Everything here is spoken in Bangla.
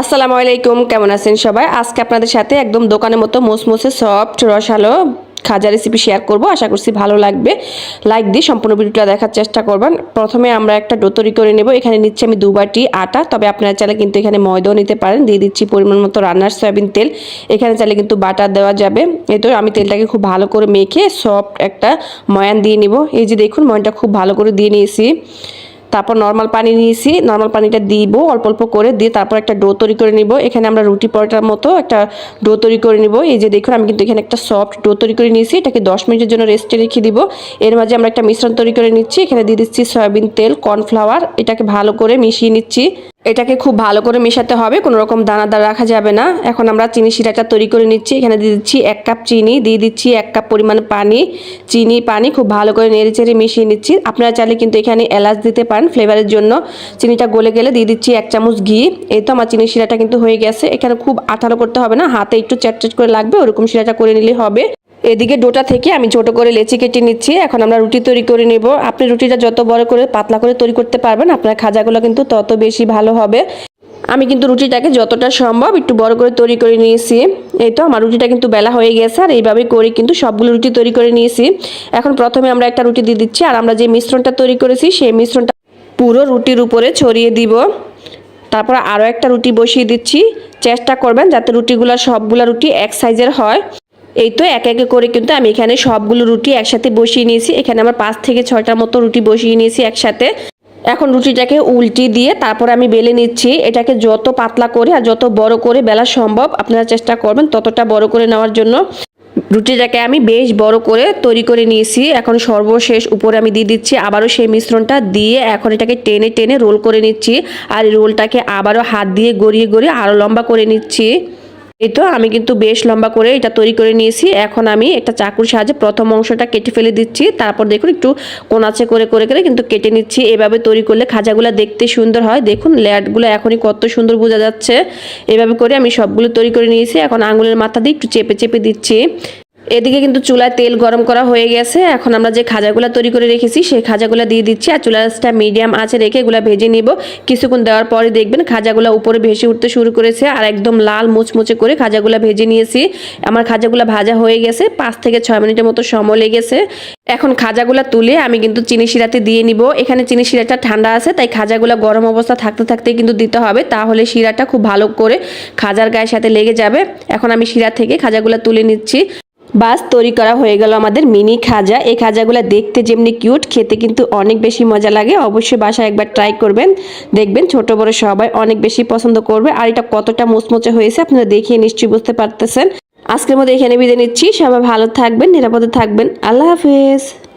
আসসালামু আলাইকুম, কেমন আছেন সবাই? আজকে আপনাদের সাথে একদম দোকানের মতো মোসমোসে সফট, রসালো খাজা রেসিপি শেয়ার করব। আশা করছি ভালো লাগবে। লাইক দিয়ে সম্পূর্ণ ভিডিওটা দেখার চেষ্টা করবেন। প্রথমে আমরা একটা ডো তৈরি করে নেব। এখানে নিচ্ছি আমি দু বাটি আটা। তবে আপনারা চাইলে কিন্তু এখানে ময়দাও নিতে পারেন। দিয়ে দিচ্ছি পরিমাণ মতো রান্নার সয়াবিন তেল। এখানে চাইলে কিন্তু বাটার দেওয়া যাবে। এই তো আমি তেলটাকে খুব ভালো করে মেখে সফট একটা ময়ান দিয়ে নিব। এই যে দেখুন, ময়ানটা খুব ভালো করে দিয়ে নিয়েছি। তারপর নর্মাল পানি নিয়েছি নর্মাল পানিটা দিব, অল্প অল্প করে দিয়ে তারপর একটা ডো তৈরি করে নিব। এখানে আমরা রুটি পরোটার মতো একটা ডো তৈরি করে নিব। এই যে দেখুন, আমি কিন্তু এখানে একটা সফট ডো তৈরি করে নিয়েছি। এটাকে দশ মিনিটের জন্য রেস্টে রেখে দিব। এর মাঝে আমরা একটা মিশ্রণ তৈরি করে নিচ্ছি। এখানে দিয়ে দিচ্ছি সয়াবিন তেল কর্নফ্লাওয়ার এটাকে ভালো করে মিশিয়ে নিচ্ছি। এটাকে খুব ভালো করে মেশাতে হবে, কোনো রকম দানাদার রাখা যাবে না। এখন আমরা চিনি শিরাটা তৈরি করে নিচ্ছি, এখানে দিয়ে দিচ্ছি এক কাপ চিনি, দিয়ে দিচ্ছি এক কাপ পরিমাণ পানি। চিনি, পানি খুব ভালো করে নেড়ে চেড়ে মিশিয়ে নিচ্ছি। আপনারা চাইলে কিন্তু এখানে এলাচ দিতে পারেন ফ্লেভারের জন্য। চিনিটা গলে গেলে দিয়ে দিচ্ছি এক চামচ ঘি। এই তো আমার চিনি শিরাটা কিন্তু হয়ে গেছে। এখানে খুব আঠালো করতে হবে না, হাতে একটু চ্যাট করে লাগবে, ওরকম শিরাটা করে নিলে হবে। এদিকে ডোটা থেকে আমি ছোট করে লেচি কেটে নিচ্ছি। এখন আমরা রুটি তৈরি করে নেব। আপনি রুটিটা যত বড় করে পাতলা করে তৈরি করতে পারবেন, আপনার খাজাগুলো কিন্তু তত বেশি ভালো হবে। আমি কিন্তু রুটিটাকে যতটা সম্ভব একটু বড় করে তৈরি করে নিয়েছি। এই তো, আমার রুটিটা কিন্তু বেলা হয়ে গেছে আর এইভাবে করে কিন্তু সবগুলো রুটি তৈরি করে নিয়েছি। এখন প্রথমে আমরা একটা রুটি দিয়ে দিচ্ছি আর আমরা যে মিশ্রণটা তৈরি করেছি, সেই মিশ্রণটা পুরো রুটির উপরে ছড়িয়ে দিব। তারপর আরও একটা রুটি বসিয়ে দিচ্ছি। চেষ্টা করবেন যাতে রুটিগুলো সবগুলো রুটি এক সাইজের হয়। এই তো এক একে করে কিন্তু আমি এখানে সবগুলো রুটি একসাথে বসিয়ে নিয়েছি। এখানে আমার পাঁচ থেকে ছয়টার মতো রুটি বসিয়ে নিয়েছি একসাথে। এখন রুটিটাকে উল্টি দিয়ে তারপর আমি বেলে নিচ্ছি। এটাকে যত পাতলা করে আর যত বড় করে বেলা সম্ভব আপনারা চেষ্টা করবেন ততটা বড় করে নেওয়ার জন্য। রুটিটাকে আমি বেশ বড় করে তৈরি করে নিয়েছি। এখন সর্বশেষ উপরে আমি দিয়ে দিচ্ছি আবারও সেই মিশ্রণটা দিয়ে এখন এটাকে টেনে টেনে রোল করে নিচ্ছি। আর রোলটাকে আবারও হাত দিয়ে গড়িয়ে গড়িয়ে আরও লম্বা করে নিচ্ছি। এই তো, আমি কিন্তু বেশ লম্বা করে এটা তৈরি করে নিয়েছি। এখন আমি একটা চাকুর সাহায্যে প্রথম অংশটা কেটে ফেলে দিচ্ছি। তারপর দেখুন একটু কোনাচে করে করে করে কিন্তু কেটে নিচ্ছি। এভাবে তৈরি করলে খাজাগুলো দেখতে সুন্দর হয়। দেখুন ল্যাডগুলো এখনই কত সুন্দর বোঝা যাচ্ছে। এভাবে করে আমি সবগুলো তৈরি করে নিয়েছি। এখন আঙুলের মাথা দিয়ে একটু চেপে চেপে দিচ্ছি। এদিকে কিন্তু চুলায় তেল গরম করা হয়ে গেছে। এখন আমরা যে খাজাগুলো তৈরি করে রেখেছি, সেই খাজাগুলো দিয়ে দিচ্ছি। আর চুলাটা মিডিয়াম আছে রেখে এগুলো ভেজে নিব। কিছুক্ষণ দেওয়ার পরে দেখবেন খাজাগুলো উপরে ভেসে উঠতে শুরু করেছে আর একদম লাল মুচমুচে করে খাজাগুলো ভেজে নিয়েছি। আমার খাজাগুলো ভাজা হয়ে গেছে, পাঁচ থেকে ছয় মিনিটের মতো সময় লেগেছে। এখন খাজাগুলো তুলে আমি কিন্তু চিনি শিরাতে দিয়ে নিব। এখানে চিনি শিরাটা ঠান্ডা আছে, তাই খাজাগুলো গরম অবস্থা থাকতে থাকতে কিন্তু দিতে হবে। তাহলে শিরাটা খুব ভালো করে খাজার গায়ের সাথে লেগে যাবে। এখন আমি শিরা থেকে খাজাগুলো তুলে নিচ্ছি। বাস তৈরি করা হয়ে গেল আমাদের মিনি খাজা। এই খাজাগুলো দেখতে যেমনি কিউট খেতে কিন্তু অনেক বেশি মজা লাগে। অবশ্যই বাসায় একবার ট্রাই করবেন। দেখবেন ছোট বড় সবাই অনেক বেশি পছন্দ করবে। আর এটা কতটা মুচমুচে হয়েছে আপনারা দেখিয়ে নিশ্চয়ই বুঝতে পারতেছেন। আজকের মধ্যে এখানে বিদায় নিচ্ছি। সবাই ভালো থাকবেন, নিরাপদে থাকবেন। আল্লাহ হাফেজ।